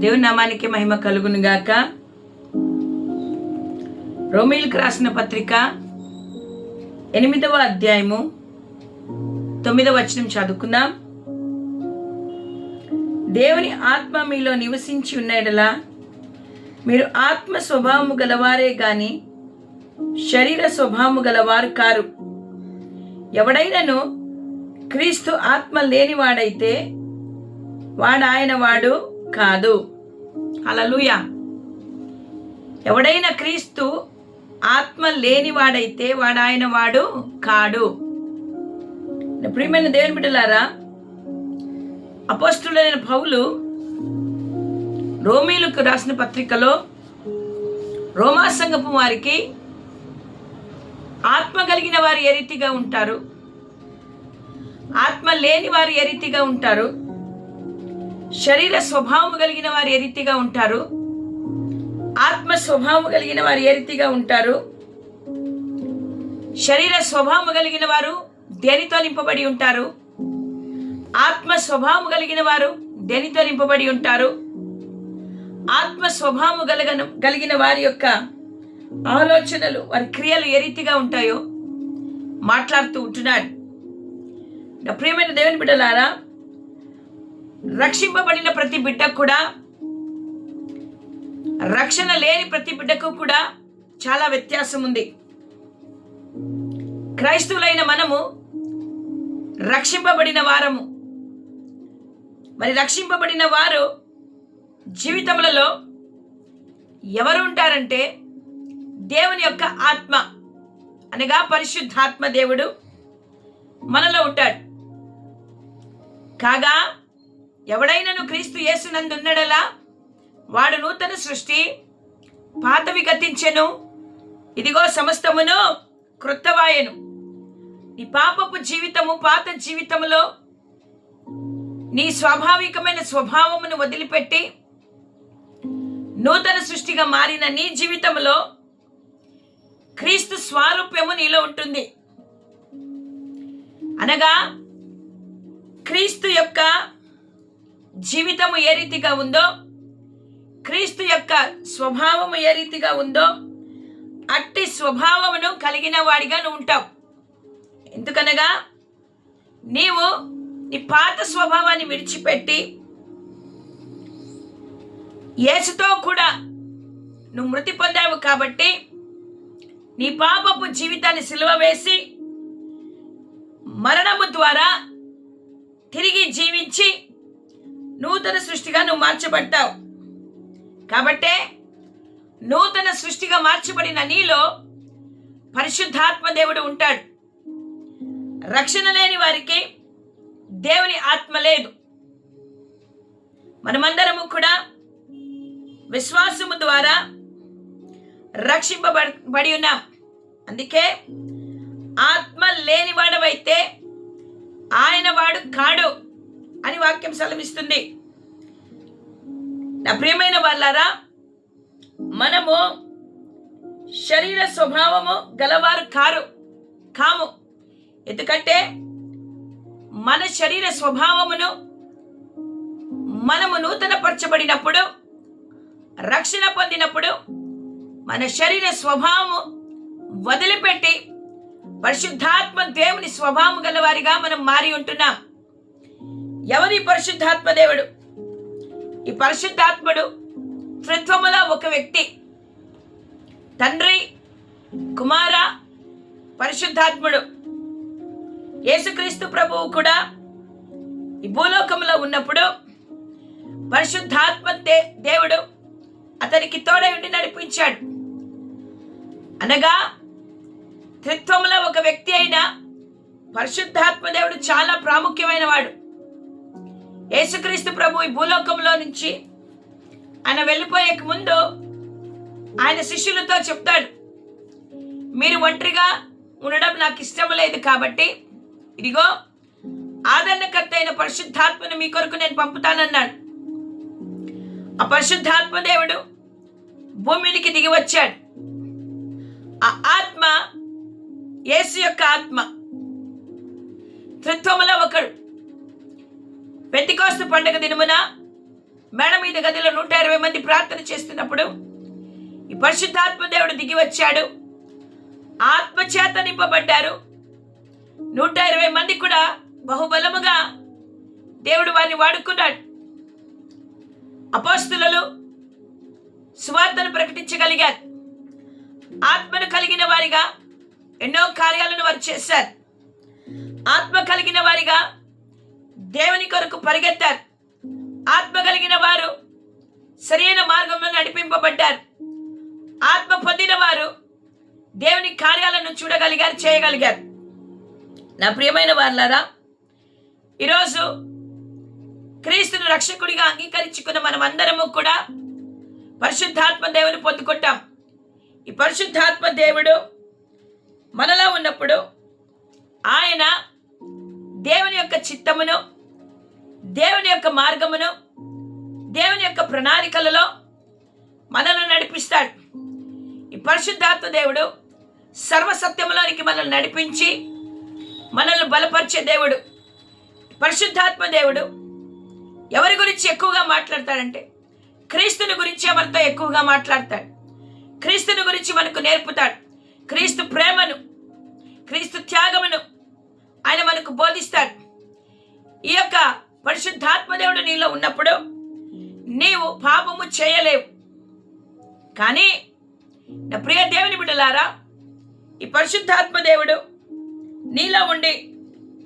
దేవుని నామానికి మహిమ కలుగును గాక రోమిల్కి రాసిన పత్రిక ఎనిమిదవ అధ్యాయము తొమ్మిదవ వచనం చదువుకుందాం. దేవుని ఆత్మ మీలో నివసించి ఉన్నడలా మీరు ఆత్మ స్వభావము గలవారే గాని శరీర స్వభావము గలవారు కారు. ఎవడైనను క్రీస్తు ఆత్మ లేనివాడైతే వాడు వాడు కాదు. అలలుయ ఎవడైనా క్రీస్తు ఆత్మ లేనివాడైతే వాడు ఆయన వాడు కాడు. ప్రియమైన దేవుని బిడ్డలారా అపోస్తులైన పౌలు రోమీలకు రాసిన పత్రికలో రోమా సంఘపు వారికి ఆత్మ కలిగిన వారు ఏ రీతిగా ఉంటారు? ఆత్మ లేని వారు ఏ రీతిగా ఉంటారు? శరీర స్వభావం కలిగిన వారు ఏ రీతిగా ఉంటారు? ఆత్మ స్వభావం కలిగిన వారు ఏ రీతిగా ఉంటారు? శరీర స్వభావం కలిగిన వారు దేనితో నింపబడి ఉంటారు? ఆత్మ స్వభావం కలిగిన వారు దేనితో నింపబడి ఉంటారు? ఆత్మ స్వభావం కలగను కలిగిన వారి యొక్క ఆలోచనలు వారి క్రియలు ఏ రీతిగా ఉంటాయో మాట్లాడుతూ ఉంటున్నాడు. ప్రియమైన దేవుని బిడ్డలారా రక్షింపబడిన ప్రతి బిడ్డకు కూడా రక్షణ లేని ప్రతి బిడ్డకు కూడా చాలా వ్యత్యాసం ఉంది. క్రైస్తవులైన మనము రక్షింపబడిన వారము. మరి రక్షింపబడిన వారు జీవితములలో ఎవరు ఉంటారంటే దేవుని యొక్క ఆత్మ అనగా పరిశుద్ధాత్మ దేవుడు మనలో ఉంటాడు. కాగా ఎవడైనను క్రీస్తు యేసునందున్నడలా వాడు నూతన సృష్టి పాతవి గతించెను. ఇదిగో సమస్తమును క్రొత్తవాయను నీ పాపపు జీవితము పాత జీవితములో నీ స్వాభావికమైన స్వభావమును వదిలిపెట్టి నూతన సృష్టిగా మారిన నీ జీవితంలో క్రీస్తు స్వారూప్యము నీలో ఉంటుంది. అనగా క్రీస్తు యొక్క జీవితము ఏ రీతిగా ఉందో క్రీస్తు యొక్క స్వభావము ఏ రీతిగా ఉందో అట్టి స్వభావమును కలిగిన వాడిగా నువ్వు ఉంటావు. ఎందుకనగా నీవు నీ పాత స్వభావాన్ని విడిచిపెట్టి యేసుతో కూడా నువ్వు మృతి పొందావు కాబట్టి నీ పాపపు జీవితాన్ని సిలువ వేసి మరణము ద్వారా తిరిగి జీవించి నూతన సృష్టిగా నువ్వు మార్చబడ్డావు. కాబట్టే నూతన సృష్టిగా మార్చబడిన నీలో పరిశుద్ధాత్మ దేవుడు ఉంటాడు. రక్షణ లేని వారికి దేవుని ఆత్మ లేదు. మనమందరము కూడా విశ్వాసము ద్వారా రక్షింపబడి ఉన్నాం. అందుకే ఆత్మ లేనివాడవైతే ఆయన వాడు కాడు. అని వాక్యం సెలవిస్తుంది. నా ప్రియమైన వాళ్ళారా మనము శరీర స్వభావము గలవారు కారు కాము. ఎందుకంటే మన శరీర స్వభావమును మనము నూతనపరచబడినప్పుడు రక్షణ పొందినప్పుడు మన శరీర స్వభావము వదిలిపెట్టి పరిశుద్ధాత్మ దేవుని స్వభావం గలవారిగా మనం మారి ఉంటున్నాం. ఎవరి పరిశుద్ధాత్మ దేవుడు? ఈ పరిశుద్ధాత్ముడు త్రిత్వములో ఒక వ్యక్తి. తండ్రి కుమార పరిశుద్ధాత్ముడు. యేసుక్రీస్తు ప్రభువు కూడా ఈ భూలోకంలో ఉన్నప్పుడు పరిశుద్ధాత్మ దే దేవుడు అతనికి తోడై ఉండి నడిపించాడు. అనగా త్రిత్వంలో ఒక వ్యక్తి అయిన పరిశుద్ధాత్మ దేవుడు చాలా ప్రాముఖ్యమైన వాడు. యేసుక్రీస్తు ప్రభు ఈ భూలోకంలో నుంచి ఆయన వెళ్ళిపోయే ముందు ఆయన శిష్యులతో చెప్తాడు మీరు ఒంటరిగా ఉండడం నాకు ఇష్టం లేదు కాబట్టి ఇదిగో ఆదరణకర్త అయిన పరిశుద్ధాత్మను మీ కొరకు నేను పంపుతానన్నాడు. ఆ పరిశుద్ధాత్మ దేవుడు భూమికి దిగి వచ్చాడు. ఆ ఆత్మ యేసు యొక్క ఆత్మ. త్రిత్వములో ఒకడు. పెంతికోస్తు పండుగ దినమున మేడ మీద గదిలో నూట ఇరవై మంది ప్రార్థన చేస్తున్నప్పుడు ఈ పరిశుద్ధాత్మ దేవుడు దిగి వచ్చాడు. ఆత్మచేత నింపబడ్డారు. నూట ఇరవై మంది కూడా బహుబలముగా దేవుడు వారిని వాడుకున్నాడు. అపోస్తులలో సువార్తను ప్రకటించగలిగారు. ఆత్మను కలిగిన వారిగా ఎన్నో కార్యాలను వారు చేశారు. ఆత్మ కలిగిన వారిగా దేవుని కొరకు పరిగెత్తారు. ఆత్మ కలిగిన వారు సరైన మార్గంలో నడిపింపబడ్డారు. ఆత్మ పొందిన వారు దేవుని కార్యాలను చూడగలిగారు చేయగలిగారు. నా ప్రియమైన వాళ్ళారా ఈరోజు క్రీస్తును రక్షకుడిగా అంగీకరించుకున్న మనం అందరము కూడా పరిశుద్ధాత్మ దేవుని పొందుకుంటాం. ఈ పరిశుద్ధాత్మ దేవుడు మనలో ఉన్నప్పుడు ఆయన యొక్క చిత్తమును దేవుని యొక్క మార్గమును దేవుని యొక్క ప్రణాళికలలో మనల్ని నడిపిస్తాడు. ఈ పరిశుద్ధాత్మ దేవుడు సర్వసత్యములోనికి మనల్ని నడిపించి మనల్ని బలపరిచే దేవుడు. పరిశుద్ధాత్మ దేవుడు ఎవరి గురించి ఎక్కువగా మాట్లాడతాడంటే క్రీస్తుని గురించి ఎవరితో ఎక్కువగా మాట్లాడతాడు. క్రీస్తుని గురించి మనకు నేర్పుతాడు. క్రీస్తు ప్రేమను క్రీస్తు త్యాగమును ఆయన మనకు బోధిస్తాడు. ఈ యొక్క పరిశుద్ధాత్మదేవుడు నీలో ఉన్నప్పుడు నీవు పాపము చేయలేవు. కానీ నా ప్రియ దేవుని బిడ్డలారా ఈ పరిశుద్ధాత్మదేవుడు నీలో ఉండి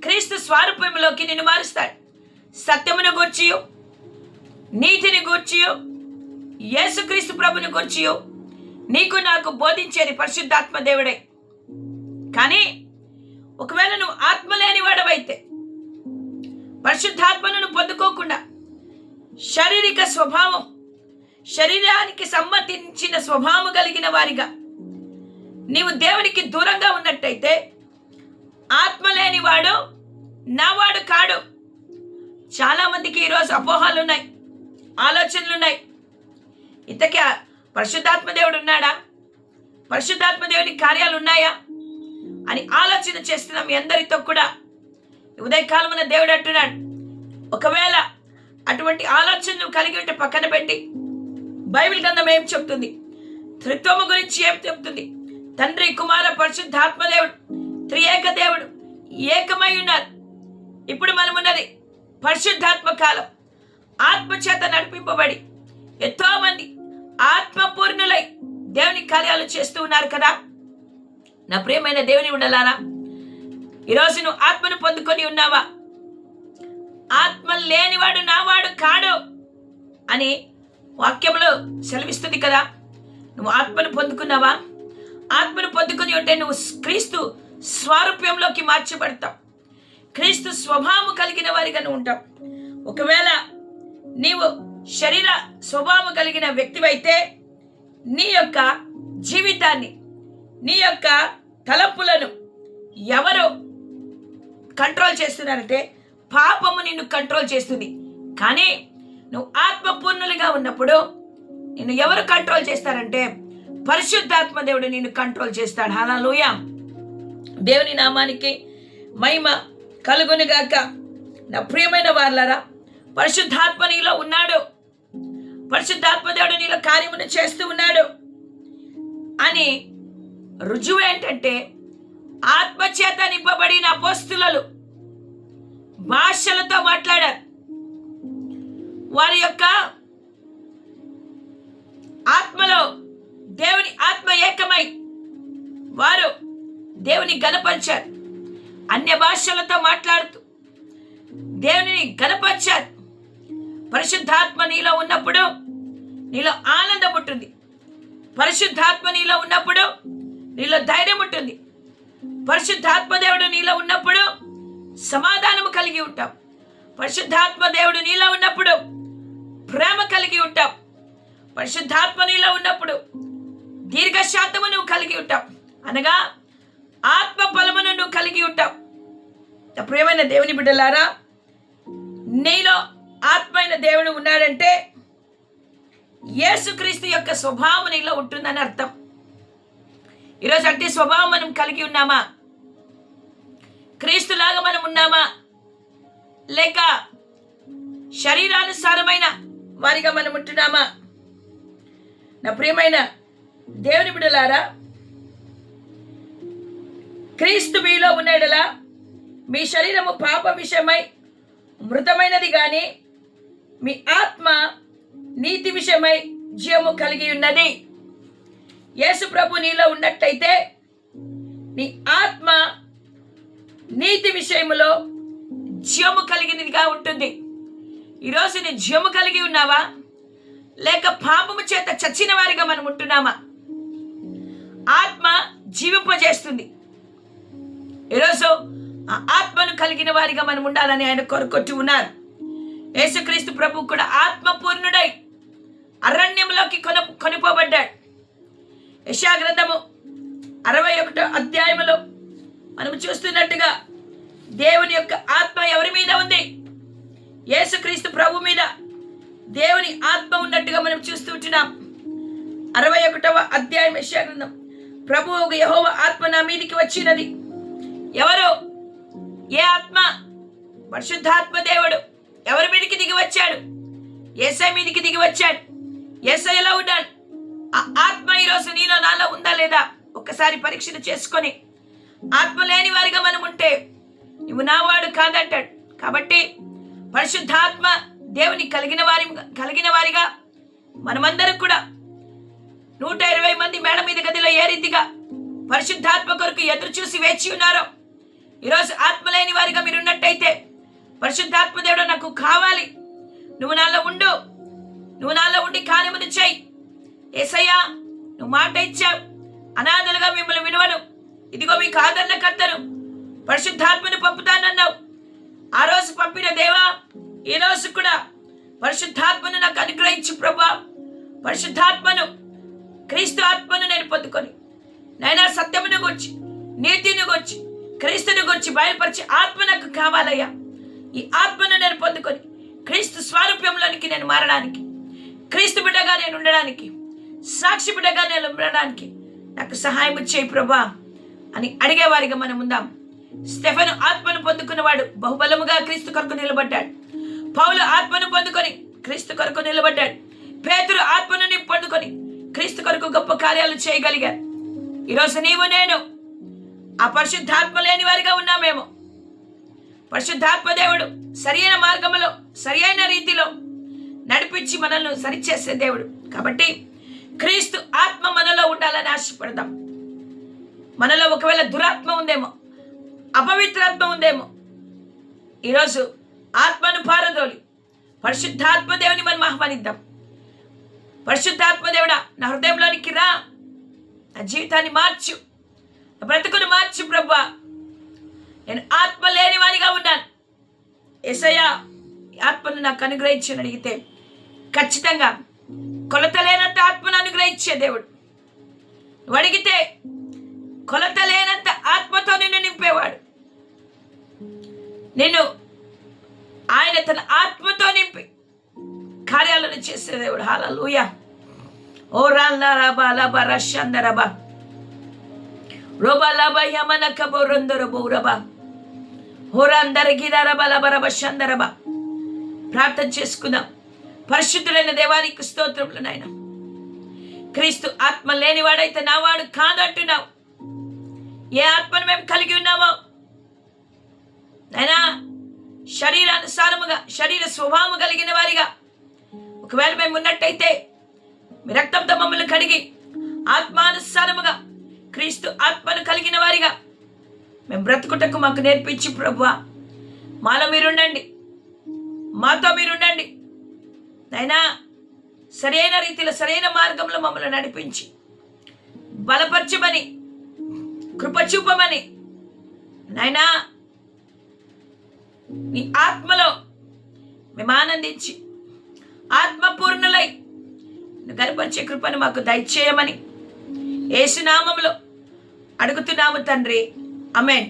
క్రీస్తు స్వారూప్యంలోకి నిన్ను మారుస్తాడు. సత్యమును గూర్చియు నీతిని గూర్చియు యేసుక్రీస్తు ప్రభుని గూర్చియు నీకు నాకు బోధించేది పరిశుద్ధాత్మ దేవుడే కానీ ఒకవేళ నువ్వు ఆత్మ లేని వాడవైతే పరిశుద్ధాత్మను పొందుకోకుండా శారీరక స్వభావం శరీరానికి సంబంధించిన స్వభావం కలిగిన వారిగా నీవు దేవునికి దూరంగా ఉన్నట్టయితే ఆత్మ లేనివాడు నావాడు కాడు. చాలామందికి ఈరోజు అపోహాలు ఉన్నాయి ఆలోచనలు ఉన్నాయి ఇంతకీ పరిశుద్ధాత్మ దేవుడు ఉన్నాడా? పరిశుద్ధాత్మ దేవుని కార్యాలు ఉన్నాయా? అని ఆలోచన చేస్తున్నాం మీ అందరితో కూడా ఉదయకాలమున దేవుడు అంటున్నాడు ఒకవేళ అటువంటి ఆలోచన కలిగి ఉంటే పక్కన పెట్టి బైబిల్ గ్రంథం ఏం చెప్తుంది? త్రిత్వము గురించి ఏం చెప్తుంది? తండ్రి కుమార పరిశుద్ధాత్మ దేవుడు త్రియేక దేవుడు ఏకమై ఉన్నారు. ఇప్పుడు మనం ఉన్నది పరిశుద్ధాత్మ కాలం. ఆత్మచేత నడిపింపబడి ఎంతో మంది ఆత్మపూర్ణులై దేవుని కార్యాలు చేస్తూ ఉన్నారు కదా? నా ప్రియమైన దేవుని ఉండలారా ఈరోజు నువ్వు ఆత్మను పొందుకొని ఉన్నావా? ఆత్మ లేనివాడు నావాడు కాడు అని వాక్యంలో సెలవిస్తుంది కదా. నువ్వు ఆత్మను పొందుకున్నావా? ఆత్మను పొందుకుని ఉంటే నువ్వు క్రీస్తు స్వారూప్యంలోకి మార్చబడతావు. క్రీస్తు స్వభావం కలిగిన వారిగా నువ్వు ఉంటావు. ఒకవేళ నీవు శరీర స్వభావం కలిగిన వ్యక్తివైతే నీ యొక్క జీవితాన్ని నీ యొక్క తలపులను ఎవరు కంట్రోల్ చేస్తున్నారంటే పాపము నిన్ను కంట్రోల్ చేస్తుంది. కానీ నువ్వు ఆత్మపూర్ణులుగా ఉన్నప్పుడు నిన్ను ఎవరు కంట్రోల్ చేస్తారంటే పరిశుద్ధాత్మ దేవుడు నిన్ను కంట్రోల్ చేస్తాడు. అలా లూయ దేవుని నామానికి మహిమ కలుగునిగాక నా ప్రియమైన వాళ్ళరా పరిశుద్ధాత్మ నీలో ఉన్నాడు. పరిశుద్ధాత్మ దేవుడు నీలో కార్యమును చేస్తూ ఉన్నాడు. అని రుజువు ఏంటంటే ఆత్మచేత నింపబడిన అపోస్తులలు భాషలతో మాట్లాడారు. వారి యొక్క ఆత్మలో దేవుని ఆత్మ ఏకమై వారు దేవుని గనపరిచారు. అన్య భాషలతో మాట్లాడుతూ దేవుని గనపరిచారు. పరిశుద్ధాత్మ నీలో ఉన్నప్పుడు నీలో ఆనందం ఉంటుంది. పరిశుద్ధాత్మ నీలో ఉన్నప్పుడు నీలో ధైర్యం ఉంటుంది. పరిశుద్ధాత్మ దేవుడు నీలో ఉన్నప్పుడు సమాధానము కలిగి ఉంటాం. పరిశుద్ధాత్మ దేవుడు నీలో ఉన్నప్పుడు ప్రేమ కలిగి ఉంటాం. పరిశుద్ధాత్మ నీలో ఉన్నప్పుడు దీర్ఘశాతము నువ్వు కలిగి ఉంటావు అనగా ఆత్మ ఫలమును నువ్వు కలిగి ఉంటావు నా ప్రియమైన దేవుని బిడ్డలారా నీలో ఆత్మైన దేవుడు ఉన్నాడంటే యేసుక్రీస్తు యొక్క స్వభావం నీలో ఉంటుందని అర్థం. ఈరోజు అట్టి స్వభావం మనం కలిగి ఉన్నామా? క్రీస్తులాగా మనం ఉన్నామా? లేక శరీరానుసారమైన వారిగా మనం ఉంటున్నామా? నా ప్రియమైన దేవుని బిడలారా క్రీస్తు మీలో ఉన్నాడలా మీ శరీరము పాప విషయమై మృతమైనది కానీ మీ ఆత్మ నీతి విషయమై జీవము కలిగి ఉన్నది. యేసు ప్రభు నీలో ఉన్నట్టయితే నీ ఆత్మ నీతి విషయములో జ్యము కలిగినదిగా ఉంటుంది. ఈరోజు నీ జ్యము కలిగి ఉన్నావా? లేక పాపము చేత చచ్చిన వారిగా మనం ఉంటున్నామా? ఆత్మ జీవింపజేస్తుంది. ఈరోజు ఆ ఆత్మను కలిగిన వారిగా మనం ఉండాలని ఆయన కొరకొట్టి ఉన్నారు. యేసుక్రీస్తు ప్రభు కూడా ఆత్మపూర్ణుడై అరణ్యంలోకి కొన కొనిపోబడ్డాడు. యశాగ్రంథము అరవై ఒకటో అధ్యాయములో మనం చూస్తున్నట్టుగా దేవుని యొక్క ఆత్మ ఎవరి మీద ఉంది? యేసుక్రీస్తు ప్రభు మీద దేవుని ఆత్మ ఉన్నట్టుగా మనం చూస్తుంటున్నాం అరవై ఒకటవ అధ్యాయం యశాగ్రంథం. ప్రభు ఒక యహోవ ఆత్మ నా మీదికి వచ్చినది. ఎవరు? ఏ ఆత్మ? పరిశుద్ధాత్మ దేవుడు ఎవరి మీదికి దిగి వచ్చాడు? ఏసై మీదికి దిగి వచ్చాడు. ఏసై ఎలా ఉన్నాడు? ఆ ఆత్మ ఈరోజు నీలో నాలో ఉందా లేదా? ఒక్కసారి పరీక్షలు చేసుకొని ఆత్మ లేని వారిగా మనం ఉంటే నువ్వు నావాడు కాదంటాడు. కాబట్టి పరిశుద్ధాత్మ దేవుని కలిగిన వారి కలిగిన వారిగా మనమందరం కూడా నూట ఇరవై మంది మేడ మీద గదిలో ఏ రీతిగా పరిశుద్ధాత్మ కొరకు ఎదురు చూసి వేచి ఉన్నారో ఈరోజు ఆత్మ లేని వారిగా మీరున్నట్టయితే పరిశుద్ధాత్మ దేవుడు నాకు కావాలి. నువ్వు నాలో ఉండు. నువ్వు నాలో ఉండి కార్యములు చేయి. ఏసయ్యా నువ్వు మాట ఇచ్చావు. అనాథలుగా మిమ్మల్ని వినవను ఇదిగో మీ కాదన్న కర్తను. పరిశుద్ధాత్మను పంపుతానన్నావు. ఆ రోజు పంపిన దేవా ఈ రోజు కూడా పరిశుద్ధాత్మను నాకు అనుగ్రహించు ప్రభా. పరిశుద్ధాత్మను క్రీస్తు ఆత్మను నేను పొందుకొని నైనా సత్యమును గురించి నీతిని గురించి క్రీస్తుని గురించి బయలుపరిచి ఆత్మ నాకు కావాలయ్యా. ఈ ఆత్మను నేను పొందుకొని క్రీస్తు స్వారూప్యంలోనికి నేను మారడానికి క్రీస్తు బిడ్డగా నేను ఉండడానికి సాక్షి బిడ్డగా నాకు సహాయం చేయి ప్రభా అని అడిగేవారిగా మనం ఉందాం. స్టెఫెన్ ఆత్మను పొందుకున్నవాడు బహుబలముగా క్రీస్తు కొరకు నిలబడ్డాడు. పౌలు ఆత్మను పొందుకొని క్రీస్తు కొరకు నిలబడ్డాడు. పేతురు ఆత్మను పొందుకొని క్రీస్తు కొరకు గొప్ప కార్యాలు చేయగలిగారు. ఈరోజు నీవు నేను ఆ పరిశుద్ధాత్మ లేని వారిగా ఉన్నామేమో పరిశుద్ధాత్మ దేవుడు సరియైన మార్గములో సరియైన రీతిలో నడిపించి మనల్ని సరిచేసే దేవుడు. కాబట్టి క్రీస్తు ఆత్మ మనలో ఉండాలని ఆశపడదాం. మనలో ఒకవేళ దురాత్మ ఉందేమో అపవిత్రాత్మ ఉందేమో ఈరోజు ఆత్మను పారదోలి పరిశుద్ధాత్మ దేవుని మనం ఆహ్వానిద్దాం. పరిశుద్ధాత్మ దేవుడా నా హృదయంలోనికి రా నా జీవితాన్ని మార్చు నా బ్రతుకును మార్చు ప్రభా నేను ఆత్మ లేని వారిగా ఉన్నాను. ఎసయ్యా ఈ ఆత్మను నాకు అనుగ్రహించని అడిగితే ఖచ్చితంగా కొలత లేనంత ఆత్మను అనుగ్రహించే దేవుడు. నువ్వు అడిగితే కొలత లేనంత ఆత్మతో నిన్ను నింపేవాడు. నిన్ను ఆయన తన ఆత్మతో నింపి కార్యాలను చేసే దేవుడు. హాలూయ ఓ రాబా లబా రషందరబా రోబా. లబా యమన కబో రొందరబో రబా. హోరాందర లబరబ షందరబా ప్రార్థన చేసుకుందాం. పరిశుద్ధులైన దేవానికి స్తోత్రములు నాయన. క్రీస్తు ఆత్మ లేనివాడైతే నావాడు కాదంటున్నావు ఏ ఆత్మను మేము కలిగి ఉన్నామో? నైనా శరీరానుసారముగా శరీర స్వభావము కలిగిన వారిగా. ఒకవేళ మేము ఉన్నట్టయితే మీ రక్తంతో మమ్మల్ని కడిగి ఆత్మానుసారముగా క్రీస్తు ఆత్మను కలిగిన వారిగా మేము బ్రతుకుటకు మాకు నేర్పించి ప్రభువా. మాలో మీరుండండి. మాతో మీరుండండి. నైనా సరైన రీతిలో సరైన మార్గంలో మమ్మల్ని నడిపించి బలపరచమని కృపచూపమని నైనా నీ ఆత్మలో మేము ఆనందించి ఆత్మపూర్ణులై నిన్ను కృపను మాకు దయచేయమని ఏసునామంలో అడుగుతున్నాము తండ్రి. అమెన్